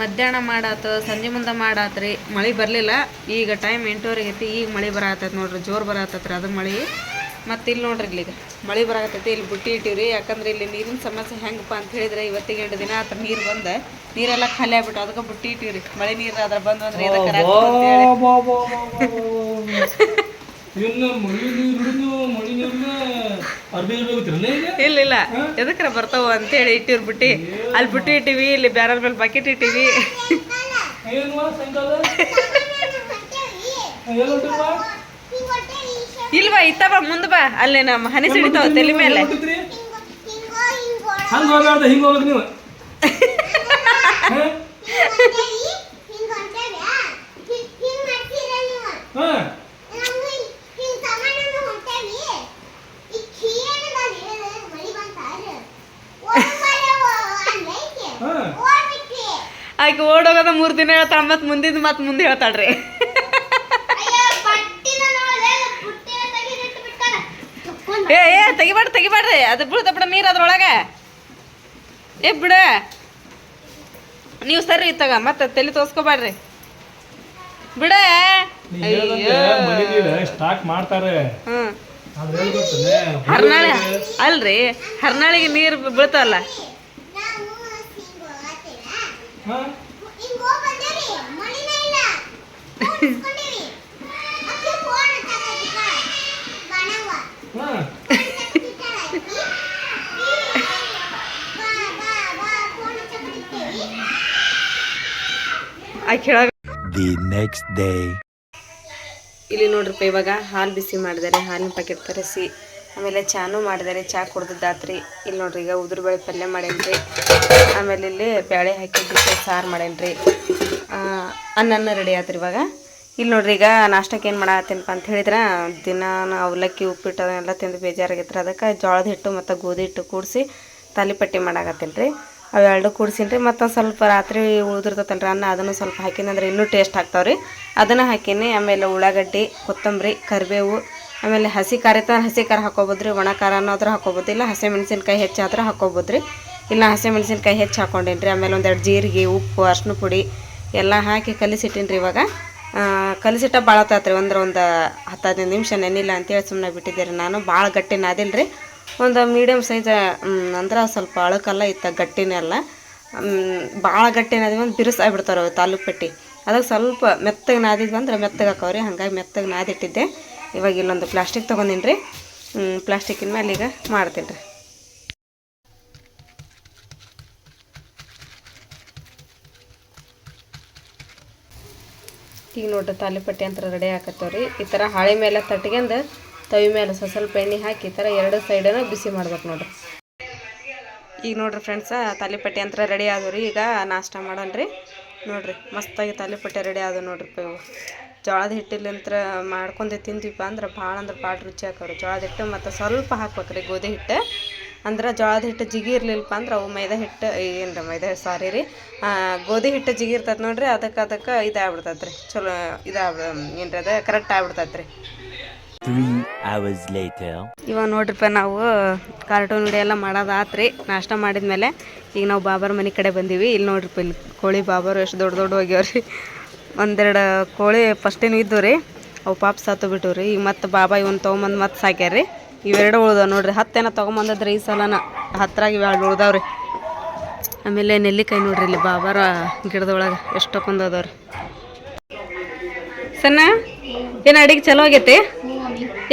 ಮಧ್ಯಾಹ್ನ ಮಾಡಾತು ಸಂಜೆ ಮುಂದೆ ಮಾಡಾತ್ರಿ ಮಳೆ ಬರಲಿಲ್ಲ. ಈಗ ಟೈಮ್ ಎಂಟೂವರೆಗೆ ಐತಿ. ಈಗ ಮಳೆ ಬರತ್ತೈತಿ ನೋಡ್ರಿ. ಜೋರು ಬರತ್ತೈತ್ರಿ ಅದು ಮಳೆ. ಮತ್ತು ಇಲ್ಲಿ ನೋಡ್ರಿ ಇಲ್ಲಿ ಮಳೆ ಬರತ್ತೈತಿ ಇಲ್ಲಿ ಬುಟ್ಟಿ ಇಟ್ಟಿವ್ರಿ. ಯಾಕಂದ್ರೆ ಇಲ್ಲಿ ನೀರಿನ ಸಮಸ್ಯೆ ಹೆಂಗಪ್ಪ ಅಂತ ಹೇಳಿದ್ರೆ ಇವತ್ತಿಗೆ ಎರಡು ದಿನ ಆತ ನೀರು ಬಂದ. ನೀರೆಲ್ಲ ಖಾಲಿ ಆಗ್ಬಿಟ್ಟು. ಅದಕ್ಕೆ ಬುಟ್ಟಿ ಇಟ್ಟಿವ್ರಿ. ಮಳೆ ನೀರು ಅದ್ರ ಬಂದು ಅಂದ್ರೆ ಇದಕ್ಕೆ ಇಲ್ಲ ಇಲ್ಲ. ಎದಕ್ರ ಬರ್ತಾವ ಅಂತೇಳಿ ಇಟ್ಟಿವ್ರಿ ಬುಟ್ಟಿ. ಅಲ್ಲಿ ಬಿಟ್ಟು ಇಟ್ಟಿವಿ ಇಲ್ಲಿ ಬ್ಯಾರಲ್ ಮೇಲೆ ಬಕೆಟ್ ಇಟ್ಟಿವಿ? ಇಲ್ವಾ ಇತ್ತ ಬಾ ಮುಂದೆ ಬಾ. ಅಲ್ಲಿ ನಮ್ಮ ಹನಿ ಸಿಡಿತಾವ ತಲೆ ಮೇಲೆ ಹೊಂಟಿದ್ರಿ? ಹಂಗ್ ಹೋಗ್ಬಾರ್ದ ಹಿಂಗ್ ಹೋಗ್ಬೇಕು ನೀವು ಹಾ? ಹಾ ಹಾ ಆಕೆ ಓಡೋಗದ ಮೂರು ದಿನ ಹೇಳ್ತಾಳ ಮತ್ತೆ ಮುಂದಿನ ಮತ್ತೆ ಮುಂದೆ ಹೇಳ್ತಾಳ್ರಿ. ಏ ಏ ತೆಗಿಬೇಡ ತೆಗಿಬೇಡ್ರಿ. ಅದು ಬೀಳ್ತ ಬಿಡ ನೀರು ಅದ್ರೊಳಗೆ. ಏ ಬಿಡ. ನೀವು ಸರಿ ಇತ್ತಾಗ ಮತ್ತೆ ತಲೆ ತೋರ್ಸ್ಕೊಬೇಡ್ರಿ. ಬಿಡ. ಅಯ್ಯೋ. ಹೇಳ್ದಂಗೆ ಸ್ಟಾಕ್ ಮಾಡ್ತಾರೆ? ಹರ್ನಾಳಿ ಅಲ್ರಿ ಹರ್ನಾಳಿಗೆ ನೀರು ಬೀಳ್ತಾವಲ್ಲ. ಹಾ? Next day. ಇಲ್ಲಿ ನೋಡ್ರಿಪ್ಪ ಇವಾಗ ಹಾಲು ಬಿಸಿ ಮಾಡಿದ್ದಾರೆ ಹಾಲಿನ ಪ್ಯಾಕೆಟ್ ತರಿಸಿ ಆಮೇಲೆ ಚಾನು ಮಾಡಿದ್ದಾರೆ ಚಹಾ ಕುಡ್ದದ್ದಾತ್ರಿ ಇಲ್ಲಿ ನೋಡ್ರಿ ಈಗ ಉದುರು ಬೇಳೆ ಪಲ್ಯ ಮಾಡೇನ್ರಿ ಆಮೇಲೆ ಇಲ್ಲಿ ಬೇಳೆ ಬಿಸಿ ಸಾರು ಮಾಡೇನ್ರಿ ಅನ್ನ ಅನ್ನನ ರೆಡಿ ಆತ್ರಿ ಇವಾಗ ಇಲ್ಲಿ ನೋಡ್ರಿ ಈಗ ನಾಷ್ಟಕ್ಕೆ ಏನು ಮಾಡತ್ತೀನಪ್ಪ ಅಂತ ಹೇಳಿದ್ರೆ ದಿನ ಅವಲಕ್ಕಿ, ಉಪ್ಪಿಟ್ಟು ಅದನ್ನೆಲ್ಲ ತಿಂದು ಬೇಜಾರಾಗೈತ್ರಿ. ಅದಕ್ಕೆ ಜೋಳದ ಹಿಟ್ಟು ಮತ್ತು ಗೋಧಿ ಹಿಟ್ಟು ಕೂಡಿಸಿ ತಾಲಿಪಟ್ಟಿ ಮಾಡಾಕತ್ತೀನಿ ರೀ ಅವೆರಡು ಕೂಡ್ಸಿನಿ ರೀ ಮತ್ತು ಸ್ವಲ್ಪ ರಾತ್ರಿ ಉಳಿದಿರ್ತೈತಲ್ರಿ ಅನ್ನ, ಅದನ್ನು ಸ್ವಲ್ಪ ಹಾಕಿನಂದ್ರೆ ಇನ್ನೂ ಟೇಸ್ಟ್ ಆಗ್ತಾವ್ರಿ. ಅದನ್ನು ಹಾಕೀನಿ, ಆಮೇಲೆ ಉಳ್ಳಾಗಡ್ಡಿ, ಕೊತ್ತಂಬರಿ, ಕರಿಬೇವು, ಆಮೇಲೆ ಹಸಿ ಖಾರ ಇತ್ತಂದ್ರೆ ಹಸಿ ಖಾರ ಹಾಕೋಬೋದ್ರಿ, ಒಣ ಖಾರ ಅನ್ನೋದ್ರ ಹಾಕೋಬೋದು, ಇಲ್ಲ ಹಸಿ ಮೆಣಸಿನ್ಕಾಯಿ ಹೆಚ್ಚು ಹಾಕೋಬೋದು ರೀ ಇಲ್ಲ ಹಸಿ ಮೆಣಸಿನ್ಕಾಯಿ ಹೆಚ್ಚು ಹಾಕ್ಕೊಂಡೇನಿ ರೀ ಆಮೇಲೆ ಒಂದೆರಡು ಜೀರಿಗೆ, ಉಪ್ಪು ಅರ್ಶಿನ ಪುಡಿ ಎಲ್ಲ ಹಾಕಿ ಕಲಿಸಿಟ್ಟಿನಿ ರೀ ಇವಾಗ. ಕಲಿಸಿಟ್ಟ ಭಾಳ ಹೊತ್ತಾತ್ರಿ ಅಂದ್ರೆ ಒಂದು ಹತ್ತು ಹದಿನೈದು ನಿಮಿಷ ನೆನಿಲ್ಲ ಅಂತೇಳಿ ಸುಮ್ಮನೆ ಬಿಟ್ಟಿದ್ದೆ ರೀ ನಾನು. ಭಾಳ ಗಟ್ಟಿ ನಾದಿಲ್ಲ ರೀ ಒಂದು ಮೀಡಿಯಮ್ ಸೈಜ್ ಅಂದ್ರೆ ಸ್ವಲ್ಪ ಅಳಕಲ್ಲ ಇತ್ತ ಗಟ್ಟಿನೇ ಅಲ್ಲ ಭಾಳ ಗಟ್ಟಿ ನಾದಿವಿ ಅಂದ್ರೆ ಬಿರುಸು ಆಗ್ಬಿಡ್ತಾವೆ ಅವು ತಾಲೂಕು ಪಟ್ಟಿ. ಅದಕ್ಕೆ ಸ್ವಲ್ಪ ಮೆತ್ತಗೆ ನಾದಿದ್ವಿ ಅಂದ್ರೆ ಮೆತ್ತಗೆ ಹಾಕವ್ರಿ. ಹಂಗಾಗಿ ಮೆತ್ತಗೆ ನಾದಿಟ್ಟಿದ್ದೆ. ಇವಾಗ ಇಲ್ಲೊಂದು ಪ್ಲಾಸ್ಟಿಕ್ ತೊಗೊಂಡಿನಿ ರೀ ಪ್ಲಾಸ್ಟಿಕ್ಕಿನ ಮೇಲೆ ಈಗ ಮಾಡ್ತೀನಿ ರೀ ಈಗ ನೋಡ್ರಿ ತಾಲಿಪಟ್ಟಿ ಅಂತ ರೆಡಿ ಹಾಕತ್ತವ್ರಿ ಈ ಥರ ಹಾಳೆ ಮೇಲೆ ತಟ್ಕೊಂಡು ತವಿ ಮೇಲೆ ಸ್ವಲ್ಪ ಸ್ವಲ್ಪ ಎಣ್ಣೆ ಹಾಕಿ ಈ ಥರ ಎರಡು ಸೈಡನ್ನು ಬಿಸಿ ಮಾಡ್ಬೇಕು ನೋಡ್ರಿ. ಈಗ ನೋಡ್ರಿ ಫ್ರೆಂಡ್ಸ ತಾಲಿಪಟ್ಟಿ ಅಂತ ರೆಡಿ ಆದವ್ರಿ. ಈಗ ನಾಷ್ಟ ಮಾಡೋಣ್ರಿ. ನೋಡ್ರಿ, ಮಸ್ತಾಗಿ ತಾಲಿಪಟ್ಟಿ ರೆಡಿ ಆದವು ನೋಡ್ರಿ ಜೋಳದ ಹಿಟ್ಟಿಲ್ಲಂತ್ರ ಮಾಡ್ಕೊಂಡೆ ತಿಂದ್ವಿಪ್ಪ ಅಂದ್ರೆ ಭಾಳ ಅಂದ್ರೆ ಭಾಳ ರುಚಿ ಹಾಕವ್ರಿ ಜೋಳದ ಹಿಟ್ಟು ಮತ್ತು ಸ್ವಲ್ಪ ಹಾಕ್ಬೇಕ್ರಿ ಗೋಧಿ ಹಿಟ್ಟು. ಅಂದ್ರೆ ಜೋಳದ ಹಿಟ್ಟು ಜಿಗಿ ಇರ್ಲಿಲ್ಲಪ್ಪ ಅಂದ್ರೆ ಅವು ಮೈದಾ ಹಿಟ್ಟು ಏನು ಮೈದಾ ಸಾರಿ ರೀ. ಗೋಧಿ ಹಿಟ್ಟು ಜಿಗಿ ಇರ್ತೈತೆ ನೋಡ್ರಿ ಅದಕ್ಕೆ ಅದಕ್ಕೆ ಇದಾಗ್ಬಿಡ್ತೈತೆ ರೀ ಚಲೋ ಇದಾಗ್ಬ ಏನ್ರಿ ಅದು ಕರೆಕ್ಟ್ ಆಗ್ಬಿಡ್ತೈತೆ ರೀ. ಇವಾಗ ನೋಡ್ರಿಪ್ಪ ನಾವು ಕಾರ್ಟೂನ್ ವಿಡಿಯೋ ಎಲ್ಲ ಮಾಡೋದು ಆತ್ರಿ ನಾಷ್ಟ ಮಾಡಿದ್ಮೇಲೆ ಈಗ ನಾವು ಬಾಬರ್ ಮನೆ ಕಡೆ ಬಂದೀವಿ. ಇಲ್ಲಿ ನೋಡ್ರಿಪ್ಪ ಇಲ್ಲಿ ಕೋಳಿ ಬಾಬರ್ ಎಷ್ಟು ದೊಡ್ಡ ದೊಡ್ಡ ಹೋಗ್ಯಾವ್ರಿ ಒಂದೆರಡು ಕೋಳಿ ಫಸ್ಟೇನು ಇದ್ದವು ರೀ ಅವು ಪಾಪ ಸತ್ತು ಬಿಟ್ಟು ರೀ ಈಗ ಮತ್ತೆ ಬಾಬಾ ಇವನ್ ತೊಗೊಂಬಂದು ಮತ್ತೆ ಸಾಕ್ಯಾರ್ರಿ ಇವೆರಡು ಉಳ್ದಾವ ನೋಡ್ರಿ. ಹತ್ತೇನ ತೊಗೊಂಬಂದದ್ರಿ ಈ ಸಲನ. ಹತ್ತರಾಗಿ ಇವೆರಡು ಉಳ್ದಾವ್ರಿ. ಆಮೇಲೆ ನೆಲ್ಲಿಕಾಯಿ ನೋಡ್ರಿ ಇಲ್ಲಿ ಬಾಬಾರ ಗಿಡದೊಳಗೆ ಎಷ್ಟೊಂದು ಅದಾವ್ರಿ. ಸಣ್ಣ, ಏನು ಅಡಿಗೆ ಚಲೋ ಆಗೈತಿ?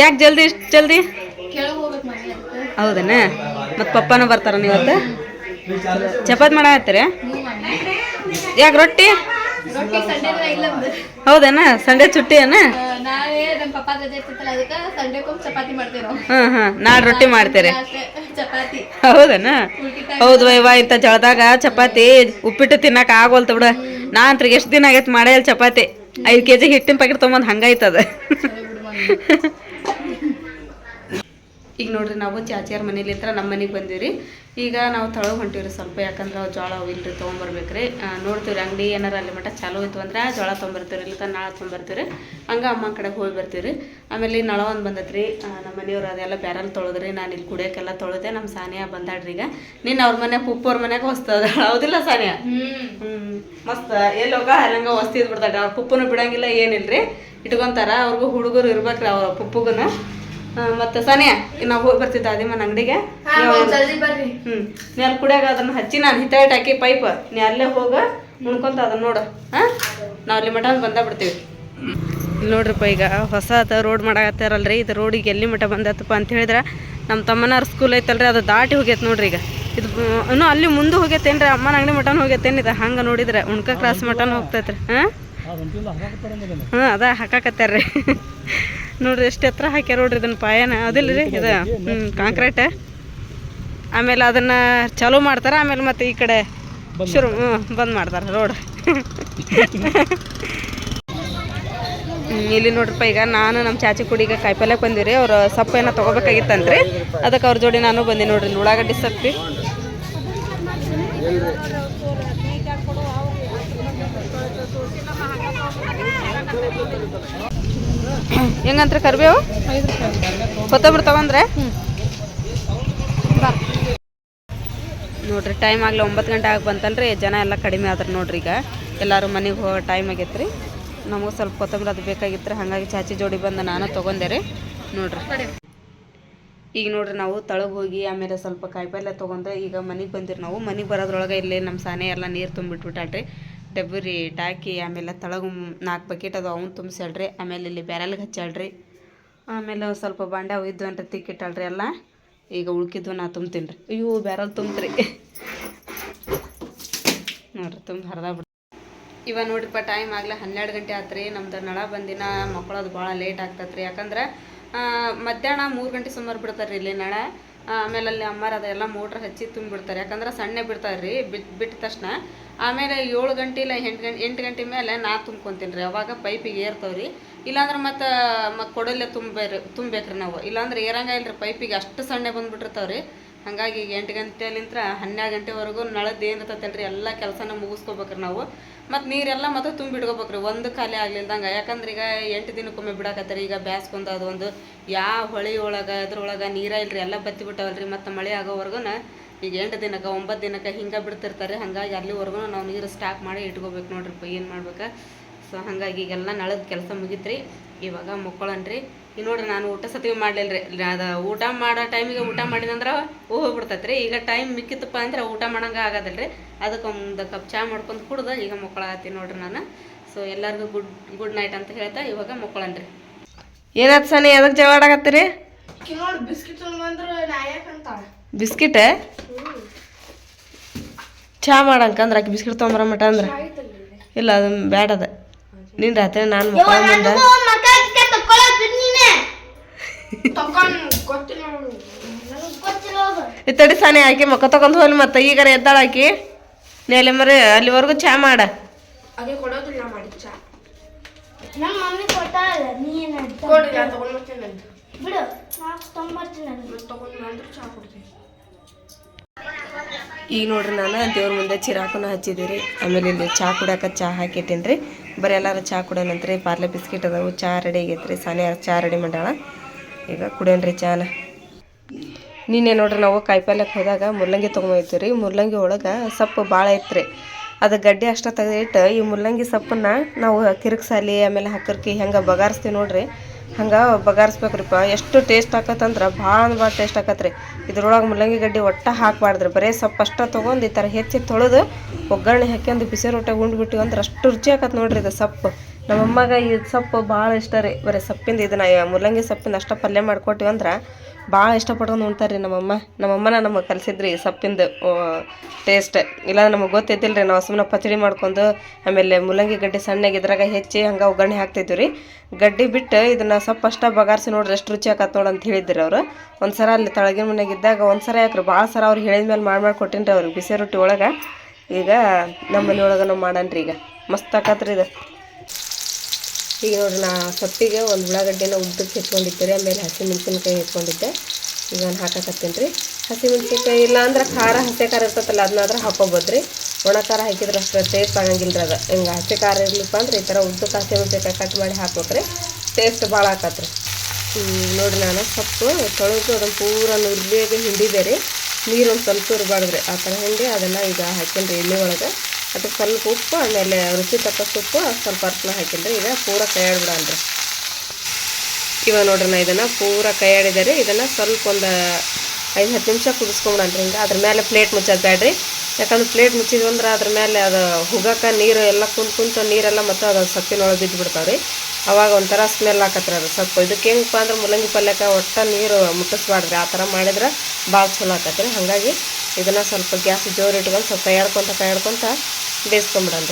ಯಾಕೆ ಜಲ್ದಿ ಇಷ್ಟು ಜಲ್ದಿ? ಹೌದನ? ಮತ್ತು ಪಪ್ಪನೂ ಬರ್ತಾರ ನೀವತ್ತು ಚಪಾತಿ ಮಾಡತ್ತೀರ ಯಾಕೆ ರೊಟ್ಟಿ? ಹೌದನ? ಸಂಡೆ ಚುಟ್ಟಿ ಅನ ನಾವೇ ನಮ್ಮ ಪಪ್ಪ ರಜೆ ಇರ್ತಿತ್ತಲ್ಲ ಅದಕ್ಕೆ ಸಂಡೆಕೊಮ್ಮೆ ಚಪಾತಿ ಮಾಡ್ತೇವೆ ನಾವು. ಹಾಂ ಹಾಂ ನಾಳೆ ರೊಟ್ಟಿ ಮಾಡ್ತೀರಿ. ಚಪಾತಿ. ಹೌದನ? ಹೌದು ಇವ ಇಂಥ ಜಳದಾಗ ಚಪಾತಿ ಉಪ್ಪಿಟ್ಟು ತಿನ್ನಕ್ಕೆ ಆಗೋಲ್ತ ಬಿಡ. ನಾ ಅಂತ ಎಷ್ಟು ದಿನ ಆಗೈತೆ ಮಾಡೇ ಚಪಾತಿ. ಐದು ಕೆ ಜಿ ಹಿಟ್ಟಿನ ಪ್ಯಾಕೆಟ್ ತೊಗೊಂಬಂದು ಹಂಗಾಯ್ತದ. ಈಗ ನೋಡ್ರಿ ನಾವು ಚಾಚಿಯಾರ ಮನೇಲಿ ಹತ್ರ ನಮ್ಮ ಮನೆಗೆ ಬಂದೀವಿ ರೀ ಈಗ ನಾವು ತಳಗ ಹೊಂಟೀವಿ ಸ್ವಲ್ಪ ಯಾಕಂದ್ರೆ ಅವು ಜೋಳ ಇಲ್ರಿ ತೊಗೊಂಬರ್ಬೇಕ್ರಿ. ನೋಡ್ತೀವಿ ರೀ ಅಂಗಡಿ ಏನಾರ ಅಲ್ಲಿ ಮಟ್ಟ ಚಾಲೂ ಇತ್ತು ಅಂದ್ರೆ ಜೋಳ ತೊಗೊಂಬರ್ತೀವಿ ಇಲ್ಲ ನಾಳೆ ತೊಗೊಂಬರ್ತೀವಿ ರೀ ಹಂಗೆ ಅಮ್ಮ ಕಡೆಗೆ ಹೋಗಿ ಬರ್ತೀವಿ ರೀ ಆಮೇಲೆ ಈ ನಳ ಒಂದು ಬಂದತ್ರಿ. ರೀ ನಮ್ಮ ಮನೆಯವ್ರು ಅದೆಲ್ಲ ಬ್ಯಾರಲ್ ತೊಳೆದ್ರಿ ನಾನು ಇಲ್ಲಿ ಕುಡಿಯೋಕ್ಕೆಲ್ಲ ತೊಳೆದೆ ನಮ್ಮ ಸಾನಿಯಾ ಬಂದಾಡ್ರಿ ಈಗ. ನೀನು ಅವ್ರ ಮನೆ ಪುಪ್ಪವ್ರ ಮನೆಗೆ ಹೊಸ್ತದ ಹೌದಿಲ್ಲ ಸಾನಿಯಾ? ಮಸ್ತ್ ಎಲ್ಲಿ ಹೋಗ ಹಂಗೆ ವಸ್ತಿ ಬಿಡ್ತಾರ ಅವ್ರ ಪುಪ್ಪನು ಬಿಡಂಗಿಲ್ಲ ರೀ ಇಟ್ಕೊಂತಾರ ಅವ್ರಿಗೂ ಹುಡುಗರು ಇರ್ಬೇಕ್ರಿ ಅವ್ರ ಪುಪ್ಪಗನ. ಮತ್ತೆ ಸಾನಿಯಾ ನಾವು ಹೋಗಿ ಬರ್ತಿದ್ದ ಅದಿಮನ್ ಅಂಗಡಿಗೆ? ಹ್ಞೂ ನೀ ಅಲ್ಲಿ ಕುಡಿಯಾಗ ಅದನ್ನ ಹಚ್ಚಿ ನಾನು ಹಿತಾಯಿಟ್ ಹಾಕಿ ಪೈಪ್. ನೀ ಅಲ್ಲೇ ಹೋಗ ಉಣ್ಕೊಂತ ಅದನ್ನ ನೋಡು. ಹಾಂ? ನಾವು ಅಲ್ಲಿ ಮಠ ಬಂದ ಬಿಡ್ತೀವಿ. ಇಲ್ಲಿ ನೋಡ್ರಿಪ್ಪ ಈಗ ಹೊಸ ರೋಡ್ ಮಾಡಾಕತ್ತಾರಲ್ರಿ. ಇದು ರೋಡಿಗೆ ಎಲ್ಲಿ ಮಠ ಬಂದತ್ತಪ್ಪ ಅಂತ ಹೇಳಿದ್ರೆ ನಮ್ಮ ತಮ್ಮನವ್ರ ಸ್ಕೂಲ್ ಐತಲ್ರಿ ಅದು ದಾಟಿ ಹೋಗೈತೆ ನೋಡ್ರಿ ಈಗ. ಇದು ಇನ್ನೂ ಅಲ್ಲಿ ಮುಂದೆ ಹೋಗೈತೇನ್ರಿ ಅಮ್ಮನ ಅಂಗಡಿ ಮಟನ್ ಹೋಗೈತೇನು ಇದು? ಹಂಗೆ ನೋಡಿದ್ರೆ ಉಣ್ಕ ಕ್ರಾಸ್ ಮಟನ್ ಹೋಗ್ತೈತ್ರಿ. ಹಾಂ? ಹಾಂ ಅದ ಹಾಕಾಕತ್ತಾರ್ರಿ. ನೋಡ್ರಿ ಎಷ್ಟು ಎತ್ತರ ಹಾಕ್ಯಾರ ನೋಡ್ರಿ ಇದನ್ನ ಪಾಯನ? ಅದಿಲ್ಲ ರೀ ಇದು? ಹ್ಞೂ ಕಾಂಕ್ರೀಟ್. ಆಮೇಲೆ ಅದನ್ನ ಚಾಲೂ ಮಾಡ್ತಾರೆ ಆಮೇಲೆ ಮತ್ತೆ ಈ ಕಡೆ ಶುರು ಹ್ಞೂ ಬಂದ್ ಮಾಡ್ತಾರೆ ರೋಡ್ ಇಲ್ಲಿ ನೋಡ್ರಪ್ಪ ಈಗ ನಾನು ನಮ್ಮ ಚಾಚಿ ಕುಡಿಗೆ ಬಂದಿವಿ ಬಂದಿರಿ ಅವ್ರು ಸೊಪ್ಪು ಏನೋ ತೊಗೋಬೇಕಾಗಿತ್ತಂತ್ರಿ. ಅದಕ್ಕೆ ಅವ್ರ ಜೋಡಿ ನಾನು ಬಂದೆ ನೋಡ್ರಿ ಉಳ್ಳಾಗಡ್ಡಿ ಸೊಪ್ಪಿ. ಹೆಂಗಂತ್ರ ಕರಿಬೇವು ಕೊತ್ತಂಬರಿ ತಗೊಂಡ್ರೆ? ನೋಡ್ರಿ ಟೈಮ್ ಆಗಲಿ ಒಂಬತ್ತು ಗಂಟೆ ಆಗಿ ಬಂತಲ್ರಿ. ಜನ ಎಲ್ಲ ಕಡಿಮೆ ಆದ್ರೆ ನೋಡ್ರಿ ಈಗ. ಎಲ್ಲರೂ ಮನೆಗೆ ಹೋಗೋ ಟೈಮ್ ಆಗೈತೆ ರೀ ನಮಗೆ ಸ್ವಲ್ಪ ಕೊತ್ತಂಬರಿ ಅದು ಬೇಕಾಗಿತ್ತು ಹಾಗಾಗಿ ಚಾಚಿ ಜೋಡಿ ಬಂದು ನಾನು ತೊಗೊಂಡೆ ರೀ. ನೋಡ್ರಿ. ಈಗ ನೋಡ್ರಿ, ನಾವು ತಳಗೆ ಹೋಗಿ ಆಮೇಲೆ ಸ್ವಲ್ಪ ಕಾಯಿಪಲ್ಯ ತೊಗೊಂಡ್ರೆ ಈಗ ಮನೆಗೆ ಬಂದಿರಿ ನಾವು. ಮನೆಗೆ ಬರೋದ್ರೊಳಗೆ ಇಲ್ಲಿ ನಮ್ಮ ಸಾನೆ ಎಲ್ಲ ನೀರು ತುಂಬಿಟ್ಬಿಟ್ಟಾಳ್ರಿ. ಡಬ್ಬರಿ ಟಾಕಿ, ಆಮೇಲೆ ತಳಗ ನಾಲ್ಕು ಬಕೆಟ್ ಅದು ಅವನು ತುಂಬಿಸಲ್ರಿ ಆಮೇಲೆ ಇಲ್ಲಿ ಬ್ಯಾರಲ್ಗೆ ಹಚ್ಚಾಳ್ರಿ ಆಮೇಲೆ ಸ್ವಲ್ಪ ಬಾಂಡೆ ಅವು ಅಂತ ತಿಕ್ಕಿಟ್ಟಾಳ್ರಿ ಎಲ್ಲ. ಈಗ ಉಳ್ಕಿದ್ವು, ನಾ ತುಂಬ್ತೀನಿ ರೀ ಅಯ್ಯೋ, ಬ್ಯಾರಲ್ ತುಂಬ್ರಿ ನೋಡ್ರಿ, ತುಂಬ ಹರಿದ ಇವಾಗ ನೋಡ್ರಿಪ್ಪ ಟೈಮ್ ಆಗಲೇ ಹನ್ನೆರಡು ಗಂಟೆ ಆತ್ರಿ. ನಮ್ದು ನಳ ಬಂದಿನ ಮಕ್ಕಳದು ಭಾಳ ಲೇಟ್ ಆಗ್ತತ್ರಿ. ಯಾಕಂದ್ರೆ ಮಧ್ಯಾಹ್ನ ಮೂರು ಗಂಟೆ ಸುಮಾರು ಬಿಡ್ತಾರೆ ಇಲ್ಲಿ ನಳ. ಆಮೇಲೆ ಅಲ್ಲಿ ಅಮ್ಮರ ಅದೆಲ್ಲ ಮೋಟ್ರ್ ಹಚ್ಚಿ ತುಂಬಿಡ್ತಾರೆ. ಯಾಕಂದ್ರೆ ಸಣ್ಣ ಬಿಡ್ತಾರೆ ರೀ ಬಿಟ್ಟು ಬಿಟ್ಟ ತಕ್ಷಣ. ಆಮೇಲೆ ಏಳು ಗಂಟೆ ಇಲ್ಲ ಎಂಟು ಗಂಟೆ ಎಂಟು ಗಂಟೆ ಮೇಲೆ ನಾ ತುಂಬ್ಕೊತೀನಿ ರೀ ಅವಾಗ ಪೈಪಿಗೆ ಏರ್ತಾವೆ ರೀ ಇಲ್ಲಾಂದ್ರೆ ಮತ್ತು ಮತ್ತು ಕೊಡಲ್ಲೇ ತುಂಬೇರಿ ತುಂಬೇಕ್ರಿ ನಾವು. ಇಲ್ಲಾಂದ್ರೆ ಏರಂಗ ರೀ ಪೈಪಿಗೆ ಅಷ್ಟು ಸಣ್ಣ ಬಂದುಬಿಟ್ಟಿರ್ತಾವೆ ರೀ ಹಾಗಾಗಿ ಎಂಟು ಗಂಟೆಲಿಂತ್ರ ಹನ್ನೆರಡು ಗಂಟೆವರೆಗೂ ನಳದ್ದು ಏನು ಇರ್ತೈತಲ್ರಿ ಎಲ್ಲ ಕೆಲಸನ ಮುಗಿಸ್ಕೋಬೇಕ್ರಿ ನಾವು. ಮತ್ತು ನೀರೆಲ್ಲ ಮತ್ತೆ ತುಂಬಿಡ್ಕೋಬೇಕ್ರಿ ಒಂದು ಖಾಲಿ ಆಗ್ಲಿಲ್ದಂಗೆ. ಯಾಕಂದ್ರೆ ಈಗ ಎಂಟು ದಿನಕ್ಕೊಮ್ಮೆ ಬಿಡಾಕತ್ತಾರೆ, ಈಗ ಬ್ಯಾಸ್ಕೊಂದು ಅದು ಒಂದು. ಯಾವ ಹೊಳಿ ಒಳಗೆ, ಅದ್ರೊಳಗೆ ನೀರ ಇಲ್ರಿ, ಎಲ್ಲ ಬತ್ತಿ ಬಿಟ್ಟಾವಲ್ರಿ, ಮತ್ತು ಮಳೆ ಆಗೋವರೆಗೂ ಈಗ ಎಂಟು ದಿನಕ್ಕೆ, ಒಂಬತ್ತು ದಿನಕ್ಕೆ ಹಿಂಗೆ ಬಿಡ್ತಿರ್ತಾರೆ. ಹಾಗಾಗಿ ಅಲ್ಲಿವರೆಗೂ ನಾವು ನೀರು ಸ್ಟಾಕ್ ಮಾಡಿ ಇಟ್ಕೋಬೇಕು ನೋಡ್ರಿಪ್ಪ, ಏನು ಮಾಡ್ಬೇಕು. ಸೊ ಹಾಗಾಗಿ ಈಗೆಲ್ಲ ನಳದ ಕೆಲಸ ಮುಗಿತ್ರಿ. ಇವಾಗ ಮುಕ್ಕೊಳನ್ರಿ. ಈಗ ನೋಡ್ರಿ ನಾನು ಊಟ ಸತಿವಿ ಮಾಡಲಿಲ್ಲ ರೀ ಅದು ಊಟ ಮಾಡೋ ಟೈಮಿಗೆ ಊಟ ಮಾಡಿದಂದ್ರೆ ಹೋಗ್ಬಿಡ್ತೈತೆ ರೀ ಈಗ ಟೈಮ್ ಮಿಕ್ಕಿತ್ತಪ್ಪ ಅಂದ್ರೆ ಊಟ ಮಾಡಂಗ ಆಗೋದಿಲ್ಲ ರೀ ಅದಕ್ಕೆ ಒಂದು ಕಪ್ ಚಾ ಮಾಡ್ಕೊಂಡು ಕುಡ್ದು ಈಗ ಮಕ್ಕಳಾಗತ್ತೀನಿ ನೋಡ್ರಿ ನಾನು. ಸೊ ಎಲ್ಲರಿಗೂ ಗುಡ್ ಗುಡ್ ನೈಟ್ ಅಂತ ಹೇಳ್ತಾ ಇವಾಗ ಮುಕ್ಕೊಳನ್ರಿ. ಏನಾಯ್ತು ಸನಿ ಅದಕ್ಕೆ ಜವಾಡಾಗತ್ತೀರಿ ಬಿಸ್ಕಿಟ್ ಚಾ ಮಾಡಂಕಂದ್ರೆ ಆಕೆ ಬಿಸ್ಕಿಟ್ ತೊಗೊಂಬರ ಮಟ ಅಂದ್ರೆ? ಇಲ್ಲ ಅದು ಬ್ಯಾಡದ. ಅದ ನೀನು ರಾತ್ರಿ ನಾನು ಮಕ್ಕಳ ಮುಂದೆ ತಕೊಂಡ್ ಗೊತ್ತಿಲ್ಲ ನೋಡು ಗೊತ್ತಿಲ್ಲ ಈ ತಡಿ ಸಾನೆ ಹಾಕಿ ಮಕ್ಕ ತಗೊಂಡ್ ಹೋಗ್ಲಿ ಮತ್ತೆ ಈಗ ಎದ್ದಾಳ ಹಾಕಿ. ನೆಲೆ ಮರಿ ಅಲ್ಲಿವರೆಗೂ ಚಾ ಮಾಡ. ಅದೇ ಕೊಡೋದಿಲ್ಲ ಮಾಡಿ ಚಾ. ನಮ್ಮ ಮಮ್ಮಿ ಕೊಟ್ಟಾಳ ನೀ ಏನ್ ಕೊಡಿ ನಾನು ತಗೊಂಡ್ ಬರ್ತೀನಿ ಅಂತ. ಬಿಡು ನಾಲ್ಕು ತೊಂಬರ್ತೀನಿ ಮತ್ತೆ ತಗೊಂಡ್ ನಂತರ ಚಾ ಕೊಡ್ತೀನಿ. ಈಗ ನೋಡ್ರಿ ನಾನು ದೇವ್ರ ಮುಂದೆ ಚಿರಾಕುನ ಹಚ್ಚಿದ್ದೀರಿ ಆಮೇಲೆ ಇಲ್ಲಿ ಚಾ ಕುಡಿಯಾಕ ಚಾ ಹಾಕಿಟ್ಟೇನ್ರಿ. ರೀ ಬರೀ ಎಲ್ಲರೂ ಚಾ ಕುಡಿಯೋಣಂತ್ರಿ ಪಾರ್ಲೆ ಬಿಸ್ಕಿಟ್ ಅದಾವು ಚಾ ರೆಡಿ ಆಗೈತ್ರಿ. ಸಾನೆ ಚಾ ರೆಡಿ ಮಾಡ್ಯಾಳ. ಈಗ ಕುಡಿಯೋಣ್ರಿ ಚಾನ. ನಿನ್ನೆ ನೋಡ್ರಿ ನಾವು ಕಾಯಿಪಲ್ಯಕ್ಕೆ ಹೋದಾಗ ಮುಲ್ಲಂಗಿ ತೊಗೊಂಬೈತೀವಿ ರೀ. ಮುಲ್ಲಂಗಿ ಒಳಗೆ ಸೊಪ್ಪು ಭಾಳ ಐತ್ರಿ. ಅದು ಗಡ್ಡೆ ಅಷ್ಟ ತೆಗೆದಿಟ್ಟು ಈ ಮುಲ್ಲಂಗಿ ಸೊಪ್ಪನ್ನ ನಾವು ಕಿರಿಕ್ಸಾಲಿ, ಆಮೇಲೆ ಹಕ್ಕರ್ಕಿ ಹೆಂಗೆ ಬಗಾರಿಸ್ತೀವಿ ನೋಡ್ರಿ. ಹಂಗೆ ಬಗಾರಿಸ್ಬೇಕ್ರಿಪ್ಪ. ಎಷ್ಟು ಟೇಸ್ಟ್ ಆಕತ್ತಂದ್ರೆ ಭಾಳ ಅಂದ್ರೆ ಭಾಳ ಟೇಸ್ಟ್ ಆಕತ್ರಿ. ಇದ್ರೊಳಗೆ ಮುಲ್ಲಂಗಿ ಗಡ್ಡೆ ಒಟ್ಟು ಹಾಕಬಾರ್ದ್ರಿ. ಬರೀ ಸೊಪ್ಪು ಅಷ್ಟ ತೊಗೊಂಡು ಈ ಥರ ಹೆಚ್ಚಿ ತೊಳೆದು ಒಗ್ಗರಣೆ ಹಾಕ್ಯಂದು ಬಿಸಿ ರೊಟ್ಟೆ ಉಂಡ್ಬಿಟ್ಟಿವಿ ಅಂದ್ರೆ ಅಷ್ಟು ರುಚಿ ಆಕತ್ ನೋಡ್ರಿ ಇದು ಸೊಪ್ಪು. ನಮ್ಮಮ್ಮಗೆ ಈ ಸೊಪ್ಪು ಭಾಳ ಇಷ್ಟ ರೀ. ಬರೀ ಸೊಪ್ಪಿಂದ ಇದನ್ನ ಮೂಲಂಗಿ ಸೊಪ್ಪಿಂದ ಅಷ್ಟ ಪಲ್ಯ ಮಾಡ್ಕೊಟ್ಟಿವಿ ಅಂದ್ರೆ ಭಾಳ ಇಷ್ಟಪಟ್ಕೊಂಡು ಉಣ್ತಾರೆ ರೀ ನಮ್ಮಮ್ಮ ನಮ್ಮಮ್ಮನ ನಮಗೆ ಕಲಿಸಿದ್ರಿ ಸೊಪ್ಪಿಂದ ಟೇಸ್ಟ್ ಇಲ್ಲ ನಮಗೆ ಗೊತ್ತಿದ್ದಿಲ್ಲ ರೀ ನಾವು ಸುಮ್ಮನೆ ಪಚಡಿ ಮಾಡ್ಕೊಂಡು ಆಮೇಲೆ ಮೂಲಂಗಿ ಗಡ್ಡೆ ಸಣ್ಣಗೆ ಇದ್ರಾಗ ಹೆಚ್ಚಿ ಹಂಗೆ ಒಗ್ಗರಣೆ ಹಾಕ್ತಿದ್ವಿ ರೀ. ಗಡ್ಡಿ ಬಿಟ್ಟು ಇದನ್ನ ಸೊಪ್ಪು ಅಷ್ಟ ಬಗಾರಿಸಿ ನೋಡ್ರಿ ಎಷ್ಟು ರುಚಿ ನೋಡಿ ಅಂತ ಹೇಳಿದ್ರಿ ಅವರು. ಒಂದು ಸಲ ಅಲ್ಲಿ ತಳಗಿನ ಮನೆಗೆ ಇದ್ದಾಗ ಒಂದು ಸಲ ಯಾಕ್ರಿ ಭಾಳ ಸರ ಅವ್ರು ಹೇಳಿದ ಮೇಲೆ ಮಾಡಿ ಮಾಡಿ ಕೊಟ್ಟಿನಿ ಅವ್ರಿಗೆ ಬಿಸಿ ರೊಟ್ಟಿ ಒಳಗೆ. ಈಗ ನಮ್ಮ ಮನೆ ಒಳಗೆ ನಾವು ಮಾಡಣ್ರಿ ಈಗ. ಮಸ್ತ್ ಆಕತ್ರಿ ಇದು. ಈಗ ನೋಡ್ರಿ, ನಾ ಸೊಪ್ಪಿಗೆ ಒಂದು ಉಳ್ಳಾಗಡ್ಡಿನ ಉದ್ದಕ್ಕೆ ಹೆಚ್ಕೊಂಡಿದ್ದೆ ರೀ ಆಮೇಲೆ ಹಸಿಮೆಣಸಿನ್ಕಾಯಿ ಹೆಚ್ಕೊಂಡಿದ್ದೆ ಈಗ ನಾನು ಹಾಕಕತ್ತೀನಿ ರೀ. ಹಸಿಮೆಣ್ಸಿನ್ಕಾಯಿ ಇಲ್ಲ ಅಂದ್ರೆ ಖಾರ, ಹಸಿ ಖಾರ ಇರ್ತೈತಲ್ಲ ಅದನ್ನಾದ್ರೆ ಹಾಕೋಬೋದು ರೀ. ಒಣ ಖಾರ ಹಾಕಿದ್ರೆ ಅಷ್ಟು ಟೇಸ್ಟ್ ಆಗಂಗಿಲ್ಲ ರೀ ಅದು. ಹಿಂಗೆ ಹಸಿ ಖಾರ ಇರ್ಲಿಪ್ಪ ಅಂದ್ರೆ ಈ ಥರ ಉದ್ದಕ್ಕೆ ಹಸಿಮೆಣ್ಸಿನ್ಕಾಯಿ ಕಟ್ ಮಾಡಿ ಹಾಕ್ಬೇಕ್ರಿ ಟೇಸ್ಟ್ ಭಾಳ ಈಗ ನೋಡಿರಿ ನಾನು ಸೊಪ್ಪು ತೊಳೆದು ಅದನ್ನು ಪೂರ ನುರ್ಬೇಗ ಹಿಂಡಿದೆ ರೀ. ನೀರು ಒಂದು ಸ್ವಲ್ಪ ಇರಬಾರ್ದು ಆ ಥರ ಹಿಂಡಿ ಅದನ್ನು ಈಗ ಹಾಕೀನಿ ರೀ ಎಣ್ಣೆ ಒಳಗೆ. ಅದಕ್ಕೆ ಸ್ವಲ್ಪ ಉಪ್ಪು, ಆಮೇಲೆ ರುಚಿ ತಕ್ಕಷ್ಟು ಉಪ್ಪು, ಸ್ವಲ್ಪ ಅರ್ಶಿನ ಹಾಕಿದ್ರೆ ಈಗ ಪೂರ ಕೈಯಾಡ್ಬಿಡನ್ರಿ ಇವಾಗ ನೋಡ್ರಿ ನಾ ಇದನ್ನು ಪೂರ ಕೈಯಾಡಿದೆ ರೀ ಇದನ್ನು ಸ್ವಲ್ಪ ಒಂದು ಐದು, ಹತ್ತು ನಿಮಿಷ ಕುದಿಸ್ಕೊಂಬಿಡನ್ರಿ ಹಿಂಗೆ. ಅದ್ರ ಮೇಲೆ ಪ್ಲೇಟ್ ಮುಚ್ಚೋದು ಬೇಡ್ರಿ ಯಾಕಂದ್ರೆ ಪ್ಲೇಟ್ ಮುಚ್ಚಿದ್ವಿ ಅಂದ್ರೆ ಅದ್ರ ಮೇಲೆ ಅದು ಹುಗಕ್ಕೆ ನೀರು ಎಲ್ಲ ಕುಂತ್ ಕುಂತು ನೀರೆಲ್ಲ ಮತ್ತು ಅದು ಸೊಪ್ಪಿನೊಳಗೆ ಬಿದ್ದು ಬಿಡ್ತಾವ್ರಿ ಅವಾಗ ಒಂಥರ ಸ್ಮೆಲ್ ಆಕತ್ರಿ ಅದು. ಸೊಪ್ಪು ಇದಕ್ಕೆ ಹೆಂಗಪ್ಪ ಅಂದ್ರೆ ಮುಲಂಗಿ ಪಲ್ಯಕ್ಕೆ ಒಟ್ಟು ನೀರು ಮುಟ್ಟಿಸ್ಬಾರ್ದ್ರಿ. ಆ ಥರ ಮಾಡಿದ್ರೆ ಭಾಳ ಚಲೋ ಆಕತ್ರಿ. ಹಾಗಾಗಿ ಇದನ್ನು ಸ್ವಲ್ಪ ಗ್ಯಾಸ್ ಜೋರು ಇಟ್ಕೊಂಡು ಸ್ವಲ್ಪ ಕೈಯಾಡ್ಕೊತ ಕೈಯಾಡ್ಕೊತ ಬೇಯಿಸ್ಕೊಂಬಿಡೋಣ